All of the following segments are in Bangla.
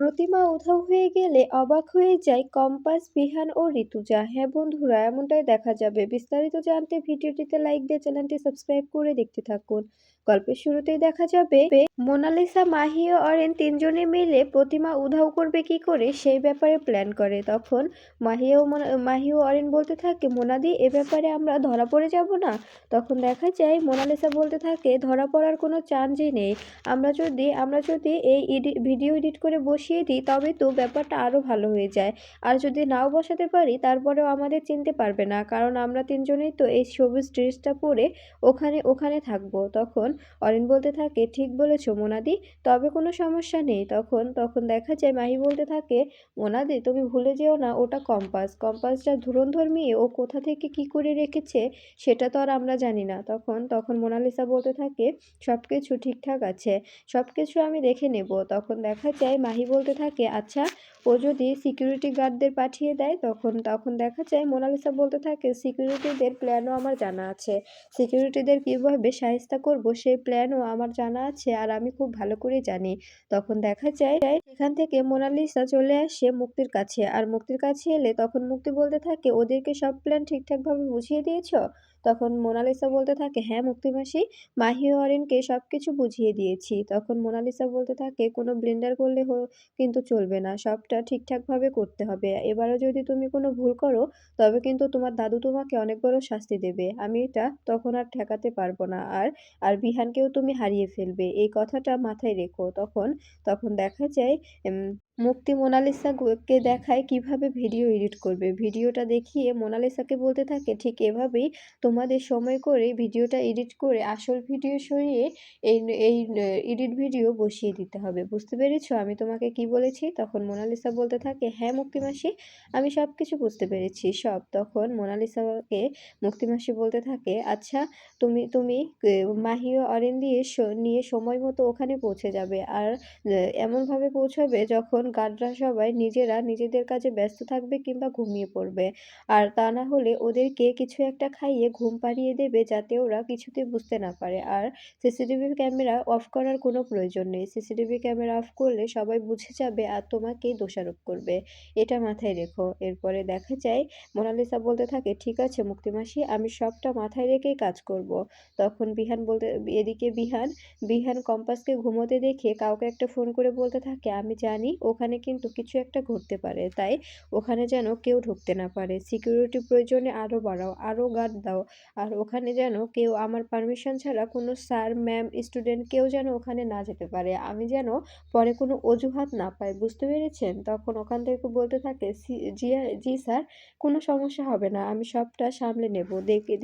প্রতিমা উধাও হয়ে গেলে অবাক হয়ে যায় কম্পাস, বিহান ও ঋতুজা। হ্যাঁ বন্ধুরা, এমনটাই দেখা যাবে। বিস্তারিত জানতে ভিডিওটিতে লাইক দিয়ে চ্যানেলটি সাবস্ক্রাইব করে দেখতে থাকুন। গল্পের শুরুতেই দেখা যাবে মোনালিসা, মাহি ও অরেন তিনজনে মিলে প্রতিমা উধাও করবে কি করে সেই ব্যাপারে প্ল্যান করে। তখন মাহি ও মাহি ও অরেন বলতে থাকে মোনাদি এ ব্যাপারে আমরা ধরা পড়ে যাব না। তখন দেখা যায় মোনালিসা বলতে থাকে ধরা পড়ার কোনো চান্সই নেই। আমরা যদি আমরা যদি এই ভিডিও এডিট করে বসিয়ে দিই তবে তো ব্যাপারটা আরও ভালো হয়ে যায়। আর যদি নাও বসাতে পারি তারপরেও আমাদের চিনতে পারবে না কারণ আমরা তিনজনেই তো এই সবুজ ড্রেসটা পরে ওখানে ওখানে থাকব। তখন অরিন বলতে থাকে, ঠিক বলেছ মোনাদি, তবে কোনো সমস্যা নেই। তখন তখন দেখা যায়, মাহি বলতে থাকে, মোনাদি, তুমি ভুলে যেও না, ওটা কম্পাস। কম্পাসটা ধুরন্ধর মেয়ে, ও কোথা থেকে কি করে রেখেছে, সেটা তো আর আমরা জানি না। তখন তখন মোনালিসা বলতে থাকে সব কিছু ঠিকঠাক আছে সব কিছু আমি দেখে নেব। তখন দেখা যায়, মাহি বলতে থাকে আচ্ছা ও যদি সিকিউরিটি গার্ডদের পাঠিয়ে দেয়, তখন তখন দেখা যায় মোনালিসা বলতে থাকে সিকিউরিটিদের প্ল্যানও আমার জানা আছে। সিকিউরিটিদের কীভাবে সাহিস্তা করব, সেই প্ল্যানও আমার জানা আছে আর আমি খুব ভালো করে জানি। তখন দেখা যায়, সেখান থেকে মোনালিসা চলে আসে মুক্তির কাছে। আর মুক্তির কাছে এলে তখন মুক্তি বলতে থাকে, ওদেরকে সব প্ল্যান ঠিকঠাকভাবে বুঝিয়ে দিয়েছ? তখন মোনালিসা বলতে থাকে হ্যাঁ মুক্তিমাসি মাহি অরিনকে সব কিছু বুঝিয়ে দিয়েছি। তখন মোনালিসা বলতে থাকে, কোনো ব্লেন্ডার করলে কিন্তু চলবে না, সবটা ঠিকঠাকভাবে করতে হবে। এবারও যদি তুমি কোনো ভুল করো, তবে কিন্তু তোমার দাদু তোমাকে অনেক বড় শাস্তি দেবে। আমি এটা তখন আর ঠেকাতে পারব না। আর আর বিহানকেও তুমি হারিয়ে ফেলবে। এই কথাটা মাথায় রেখো। তখন তখন দেখা যায় মুক্তি মোনালিসাকে দেখায়, কীভাবে ভিডিও এডিট করবে? ভিডিওটা দেখিয়ে মোনালিসাকে বলতে থাকে, ঠিক এভাবেই তোমাদের সময় করে ভিডিওটা এডিট করে আসল ভিডিও সরিয়ে এই এই, এডিট ভিডিও বসিয়ে দিতে হবে। বুঝতে পেরেছ? আমি তোমাকে কি বলেছি? তখন মোনালিসা বলতে থাকে হ্যাঁ মুক্তিমাসি আমি সব কিছু বুঝতে পেরেছি, সব। তখন মোনালিসাকে মুক্তিমাসি বলতে থাকে আচ্ছা তুমি তুমি মাহি ও অরেন দিয়ে নিয়ে সময় মতো ওখানে পৌঁছে যাবে। আর এমনভাবে পৌঁছাবে যখন গার্ডরা সবাই নিজেরা নিজেদের কাজে ব্যস্ত থাকবে কিংবা ঘুমিয়ে পড়বে। আর তা না হলে ওদেরকে কিছু একটা খাইয়ে ঘুম পাড়িয়ে দেবে যাতে ওরা কিছুতে বুঝতে না পারে। আর সিসিটিভি ক্যামেরা অফ করার কোনো প্রয়োজন নেই। সিসিটিভি ক্যামেরা অফ করলে সবাই বুঝে যাবে আর তোমাকেই দোষারোপ করবে। এটা মাথায় রেখো। এরপরে দেখা যায়, মোনালিসা বলতে থাকে, ঠিক আছে মুক্তিমাসি আমি সবটা মাথায় রেখেই কাজ করব। তখন বিহান বলতে, এদিকে বিহান বিহান কম্পাসকে ঘুমোতে দেখে কাউকে একটা ফোন করে বলতে থাকে, আমি জানি ওখানে কিন্তু কিছু একটা ঘটতে পারে। তাই ওখানে যেন কেউ ঢুকতে না পারে। সিকিউরিটি প্রয়োজনে আরও বাড়াও আরও গার্ড দাও। আর ওখানে যেন কেউ, আমার পারমিশন ছাড়া কোনো স্যার ম্যাম স্টুডেন্ট কেউ যেন ওখানে না যেতে পারে। আমি যেন পরে কোনো অজুহাত না পাই, বুঝতে পেরেছেন? তখন ওখান থেকে বলতে থাকে জি জি স্যার কোনো সমস্যা হবে না। আমি সবটা সামলে নেব,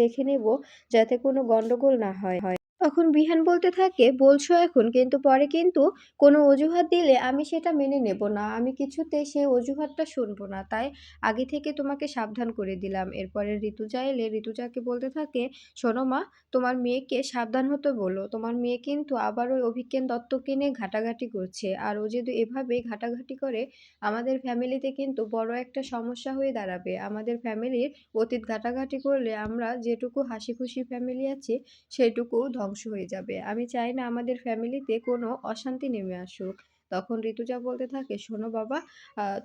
দেখে নেব যাতে কোনো গণ্ডগোল না হয়। তখন বিহান বলতে থাকে, বলছো এখন, কিন্তু পরে কিন্তু কোনো অজুহাত দিলে আমি সেটা মেনে নেব না। আমি কিছুতে সে অজুহাতটা শুনব না। তাই আগে থেকে তোমাকে সাবধান করে দিলাম। এরপরে ঋতুজা এলে ঋতুজাকে বলতে থাকে, শোনো মা, তোমার মেয়েকে সাবধান হতে বলো। তোমার মেয়ে কিন্তু আবার ওই অভিজ্ঞান দত্তকে নিয়ে ঘাটাঘাটি করছে। আর ও যদি এভাবে ঘাটাঘাটি করে, আমাদের ফ্যামিলিতে কিন্তু বড় একটা সমস্যা হয়ে দাঁড়াবে। আমাদের ফ্যামিলির অতীত ঘাটাঘাটি করলে আমরা যেটুকু হাসি খুশি ফ্যামিলি আছে সেটুকু ধ্বংস হয়ে যাবে। আমি চাই না আমাদের ফ্যামিলিতে কোনো অশান্তি নেমে আসুক। তখন ঋতুজা বলতে থাকে, শোনো বাবা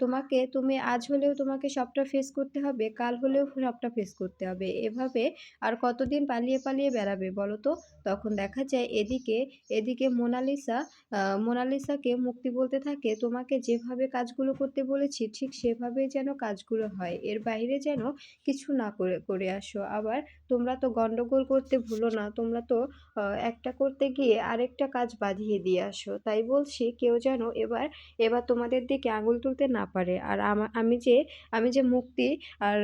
তোমাকে, তুমি আজ হলেও তোমাকে সবটা ফেস করতে হবে, কাল হলেও সবটা ফেস করতে হবে। এভাবে আর কতদিন পালিয়ে পালিয়ে বেড়াবে বলো তো? তখন দেখা যায় এদিকে এদিকে মোনালিসা মোনালিসাকে মুক্তি বলতে থাকে, তোমাকে যেভাবে কাজগুলো করতে বলেছি, ঠিক সেভাবে যেন কাজগুলো হয়। এর বাইরে যেন কিছু না করে করে আসো। আবার তোমরা তো গন্ডগোল করতে ভুলো না, তোমরা তো একটা করতে গিয়ে আরেকটা কাজ বাঁধিয়ে দিয়ে আসো। তাই বলছি, কেউ যেন এবার এবার তোমাদের দিকে আঙুল তুলতে না পারে। আর আমি যে আমি যে মুক্তি, আর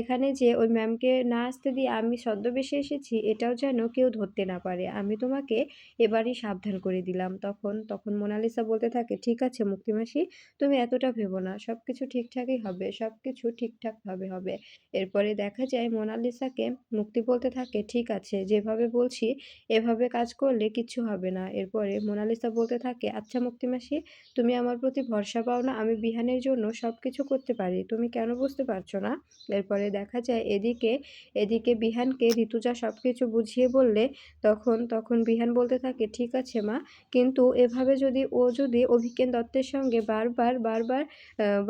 এখানে যে ওই ম্যামকে না আসতে দিয়ে আমি ছদ্মবেশে এসেছি, এটাও যেন কেউ ধরতে না পারে। আমি তোমাকে এবারই সাবধান করে দিলাম। তখন তখন মোনালিসা বলতে থাকে, ঠিক আছে মুক্তিমাসি তুমি এতটা ভেবো না। সব কিছু ঠিকঠাকই হবে সব কিছু ঠিকঠাকভাবে হবে। এরপরে দেখা যায় মোনালিসাকে মুক্তি বলতে থাকে, ঠিক আছে, যেভাবে বলছি, এভাবে কাজ করলে কিচ্ছু হবে না। এরপরে মোনালিসা বলতে থাকে আচ্ছা মুক্তিমাসি তুমি আমার প্রতি ভরসা পাও না, আমি বিহানের জন্য সব কিছু করতে পারি। তুমি কেন বুঝতে পারছ না? এরপরে দেখা যায় এদিকে এদিকে বিহানকে ঋতুজা সব কিছু বুঝিয়ে বললে, তখন তখন বিহান বলতে থাকে, ঠিক আছে মা, কিন্তু এভাবে যদি ও যদি অভিজ্ঞান দত্তের সঙ্গে বারবার বারবার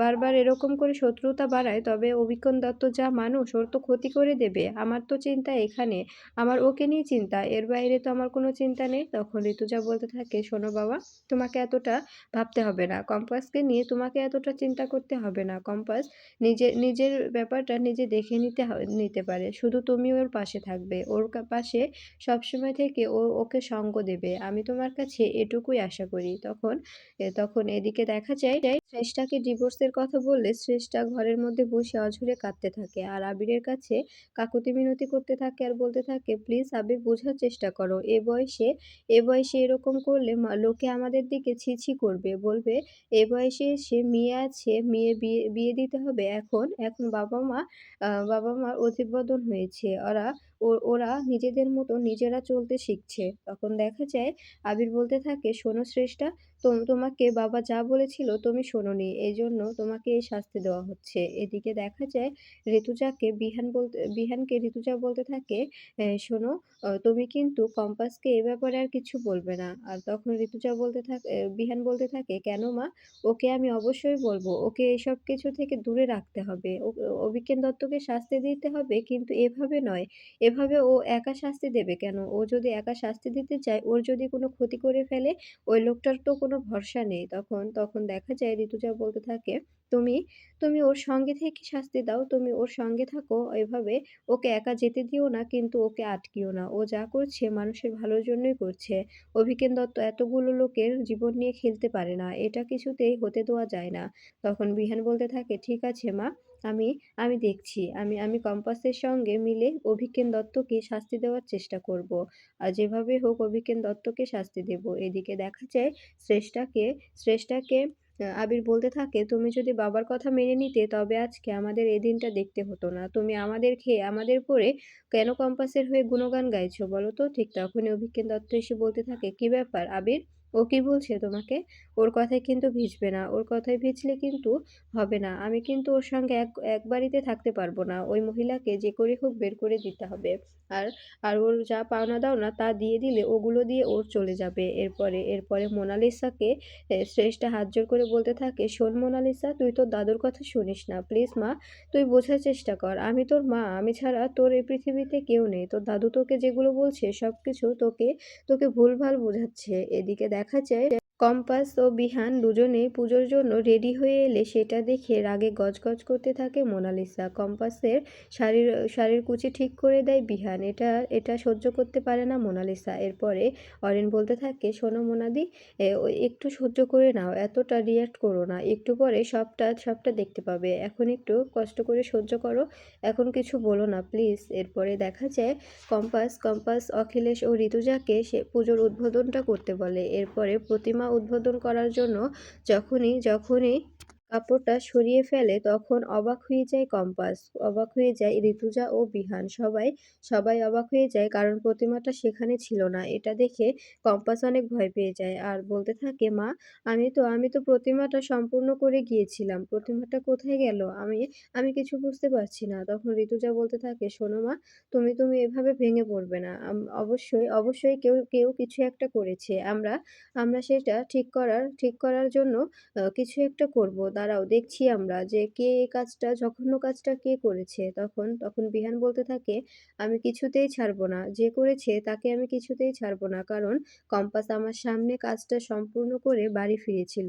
বারবার এরকম করে শত্রুতা বাড়ায়, তবে অভিজ্ঞান দত্ত যা মানুষ, ওর তো ক্ষতি করে দেবে। আমার তো চিন্তা এখানে, আমার ওকে নিয়ে চিন্তা, এর বাইরে তো আমার কোনো চিন্তা নেই। তখন ঋতুজা বলতে থাকে, শোনো বাবা, তোমাকে এতটা ভাবতে হবে না। কম্পাসকে নিয়ে তোমাকে এতটা চিন্তা করতে হবে না। কম্পাস নিজে, নিজের ব্যাপারটা নিজে দেখে নিতে নিতে পারে। শুধু তুমি ওর পাশে থাকবে। ওর পাশে সবসময় থেকে ও ওকে সঙ্গ দেবে। আমি তোমার কাছে এটুকুই আশা করি। তখন তখন এদিকে দেখা যায় যায় শ্রেষ্ঠাকে ডিভোর্সের কথা বললে শ্রেষ্ঠা ঘরের মধ্যে বসে অঝরে কাঁদতে থাকে। আর আবিরের কাছে কাকুতি মিনতি করতে থাকে আর বলতে থাকে, প্লিজ আবির, বোঝার চেষ্টা করো। এ বয়সে এ বয়সে এরকম করলে লোকে আমাদের দিকে ছি ছি করবে। বলবে, এ বয়সে সে মেয়ে আছে মেয়ে বিয়ে বিয়ে দিতে হবে। এখন এখন বাবা মা বাবা মার অধিবদন হয়েছে। ওরা ওরা নিজেদের মতো নিজেরা চলতে শিখছে। তখন দেখা যায়, আবির বলতে থাকে, শোনো শ্রেষ্ঠা তোমাকে বাবা যা বলেছিল তুমি শোনোনি এই জন্য তোমাকে এই শাস্তি দেওয়া হচ্ছে। এদিকে দেখা যায়, ঋতুজাকে বিহান বলতে, বিহানকে ঋতুজা বলতে থাকে শোনো তুমি কিন্তু কম্পাসকে এ ব্যাপারে আর কিছু বলবে না। আর তখন ঋতুজা বলতে থাকে বিহান বলতে থাকে, কেন মা, ওকে আমি অবশ্যই বলব, ওকে এসব কিছু থেকে দূরে রাখতে হবে। অভিজ্ঞান দত্তকে শাস্তি দিতে হবে, কিন্তু এভাবে নয়। এভাবে ও একা শাস্তি দেবে কেন? ও যদি একা শাস্তি দিতে চায়, ওর যদি কোনো ক্ষতি করে ফেলে, ওই লোকটার তো কোনো ভরসা নেই। তখন তখন দেখা যায়, ঋতুজা বলতে থাকে তুমি তুমি ওর সঙ্গে থেকে শাস্তি দাও, তুমি ওর সঙ্গে থাকো, এভাবে ওকে একা যেতে দিও না, কিন্তু ওকে আটকিও না। ও যা করছে, মানুষের ভালোর জন্যই করছে। অভিজ্ঞান দত্ত এতগুলো লোকের জীবন নিয়ে খেলতে পারে না, এটা কিছুতেই হতে দেওয়া যায় না। তখন বিহান বলতে থাকে, ঠিক আছে মা, আমি আমি দেখছি। আমি আমি কম্পাসের সঙ্গে মিলে অভিজ্ঞান দত্তকে শাস্তি দেওয়ার চেষ্টা করব। আর যেভাবে হোক অভিজ্ঞান দত্তকে শাস্তি দেব। এদিকে দেখা যায়, শ্রেষ্ঠাকে শ্রেষ্ঠাকে আবির বলতে থাকে, তুমি যদি বাবার কথা মেনে নিতে, তবে আজকে আমাদের এই দিনটা দেখতে হতো না। তুমি আমাদের খেয়ে, আমাদের পরে কেন কম্পাসের হয়ে গুণগান গাইছো? বলো তো? ঠিক তখনই অভিজ্ঞান দত্ত এসে বলতে থাকে, কি ব্যাপার আবির? ও কি বলছে তোমাকে? ওর কথায় কিন্তু ভিজবে না। ওর কথায় ভিজলে কিন্তু হবে না। আমি কিন্তু ওর সঙ্গে এক এক বাড়িতে থাকতে পারব না। ওই মহিলাকে যে করে হোক বের করে দিতে হবে। আর আর ওর যা পাওনা দাও না তা দিয়ে দিলে ওগুলো দিয়ে ওর চলে যাবে। এরপরে এরপরে মোনালিসাকে শ্রেষ্ঠা হাত জোর করে বলতে থাকে, শোন মোনালিসা, তুই তোর দাদুর কথা শুনিস না। প্লিজ মা, তুই বোঝার চেষ্টা কর। আমি তোর মা। আমি ছাড়া তোর এই পৃথিবীতে কেউ নেই। তোর দাদু তোকে যেগুলো বলছে সব কিছু তোকে তোকে ভুলভাল বোঝাচ্ছে। এদিকে দেখা যায় কম্পাস ও বিহান দুজনে পুজোর জন্য রেডি হয়ে এলে সেটা দেখে রাগে গজগজ করতে থাকে মোনালিসা। কম্পাসের শাড়ির শাড়ির কুচি ঠিক করে দেয় বিহান। এটা এটা সহ্য করতে পারে না মোনালিসা। এরপরে অরেন বলতে থাকে, শোনো মোনাদি একটু সহ্য করে নাও, এতটা রিয়াক্ট করো না। একটু পরে সবটা সবটা দেখতে পাবে। এখন একটু কষ্ট করে সহ্য করো, এখন কিছু বলো না, প্লিজ। এরপরে দেখা যায়, কম্পাস কম্পাস, অখিলেশ ও ঋতুজাকে সে পুজোর উদ্বোধনটা করতে বলে। এরপরে প্রতিমা উদ্বোধন করার জন্য যখনই যখনই কাপড়টা সরিয়ে ফেলে তখন অবাক হয়ে যায় কম্পাস, অবাক হয়ে যায় ঋতুজা ও বিহান। সবাই সবাই অবাক হয়ে যায় কারণ প্রতিমাটা সেখানে ছিল না। এটা দেখে কম্পাস অনেক ভয় পেয়ে যায় আর বলতে থাকে, মা, আমি তো আমি তো প্রতিমাটা সম্পূর্ণ করে গিয়েছিলাম। প্রতিমাটা কোথায় গেল? আমি আমি কিছু বুঝতে পারছি না। তখন ঋতুজা বলতে থাকে, শোনো মা, তুমি তুমি এভাবে ভেঙে পড়বে না। অবশ্যই অবশ্যই কেউ কেউ কিছু একটা করেছে। আমরা আমরা সেটা ঠিক করার ঠিক করার জন্য কিছু একটা করব। দাঁড়াও, দেখছি আমরা যে কে এই কাজটা, জঘন্য কাজটা কে করেছে? তখন তখন বিহান বলতে থাকে, আমি কিছুতেই ছাড়বো না। যে করেছে, তাকে আমি কিছুতেই ছাড়বো না। কারণ, কম্পাস আমার সামনে কাজটা সম্পূর্ণ করে বাড়ি ফিরেছিল।